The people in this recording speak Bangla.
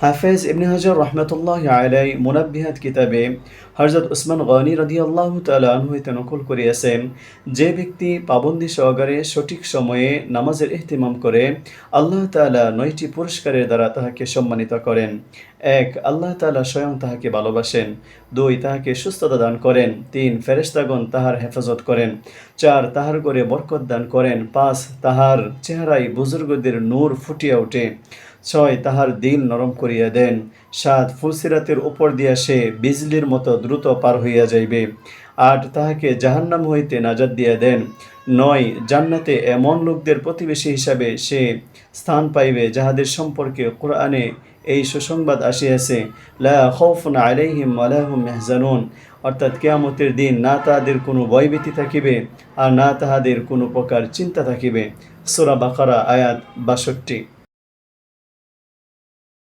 হাফেজ ইবনে হাজার রহমতুল্লাহ আলাই মুনাব্বিহাত কিতাবে হজরত উসমান গনি রদি আল্লাহ তালু হইতে নকল করিয়াছেন, যে ব্যক্তি পাবন্দি সহকারে সঠিক সময়ে নামাজের ইহতিমাম করে, আল্লাহ তাআলা নয়টি পুরস্কারের দ্বারা তাহাকে সম্মানিত করেন। এক, আল্লাহ তাআলা স্বয়ং তাহাকে ভালোবাসেন। দুই, তাহাকে সুস্থতা দান করেন। তিন, ফেরেশতাগণ তাহার হেফাজত করেন। চার, তাহার করে বরকত দান করেন। পাঁচ, তাহার চেহারায় বুজুর্গদের নূর ফুটিয়া ওঠে। ছয় তাহার দিল নরম করিয়া দেন। সাত ফুলসিরাতের উপর দিয়া সে বিজলির মতো দ্রুত পার হইয়া যাইবে। আট তাহাকে জাহান্নাম হইতে নাজাদ দিয়া দেন। নয়, জান্নাতে এমন লোকদের প্রতিবেশী হিসাবে সে স্থান পাইবে যাহাদের সম্পর্কে কোরআনে এই সুসংবাদ আসিয়াছে। লা আলাইহিম ওয়ালাহুম মেহজানুন অর্থাৎ কেয়ামতের দিন না তাহাদের কোনো ভয়ভীতি থাকিবে আর না তাহাদের কোনো প্রকার চিন্তা থাকিবে। সোরা বাকারা আয়াত বাষট্টি।